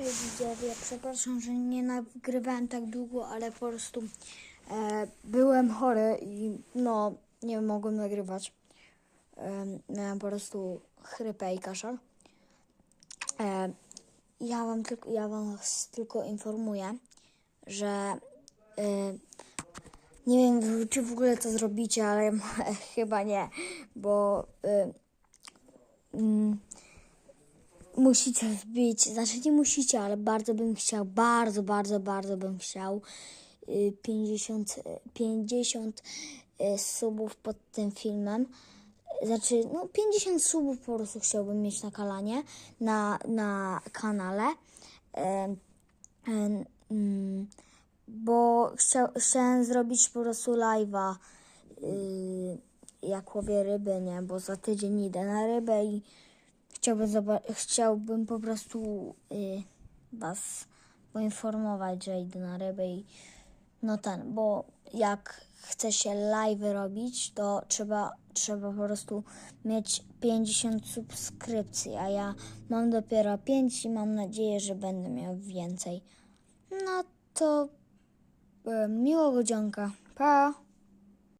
Widzowie, przepraszam, że nie nagrywałem tak długo, ale po prostu e, byłem chory i no nie mogłem nagrywać. E, miałem po prostu chrypę i kaszel. E, ja wam tylko, ja was tylko informuję, że e, nie wiem, czy w ogóle to zrobicie, ale chyba nie, bo e, mm, musicie wbić, znaczy nie musicie, ale bardzo bym chciał, bardzo, bardzo, bardzo bym chciał y, 50, y, 50 y, subów pod tym filmem. Znaczy, no 50 subów po prostu chciałbym mieć na kanale, na, na kanale. Mm, bo chciał, chciałem zrobić po prostu live'a y, jak łowię ryby, nie? Bo za tydzień idę na rybę i chciałbym, chciałbym po prostu y, was poinformować, że idę na rybę i no ten, bo jak chce się live robić, to trzeba, trzeba po prostu mieć 50 subskrypcji, a ja mam dopiero 5 i mam nadzieję, że będę miał więcej. No to y, miłego dzionka. Pa!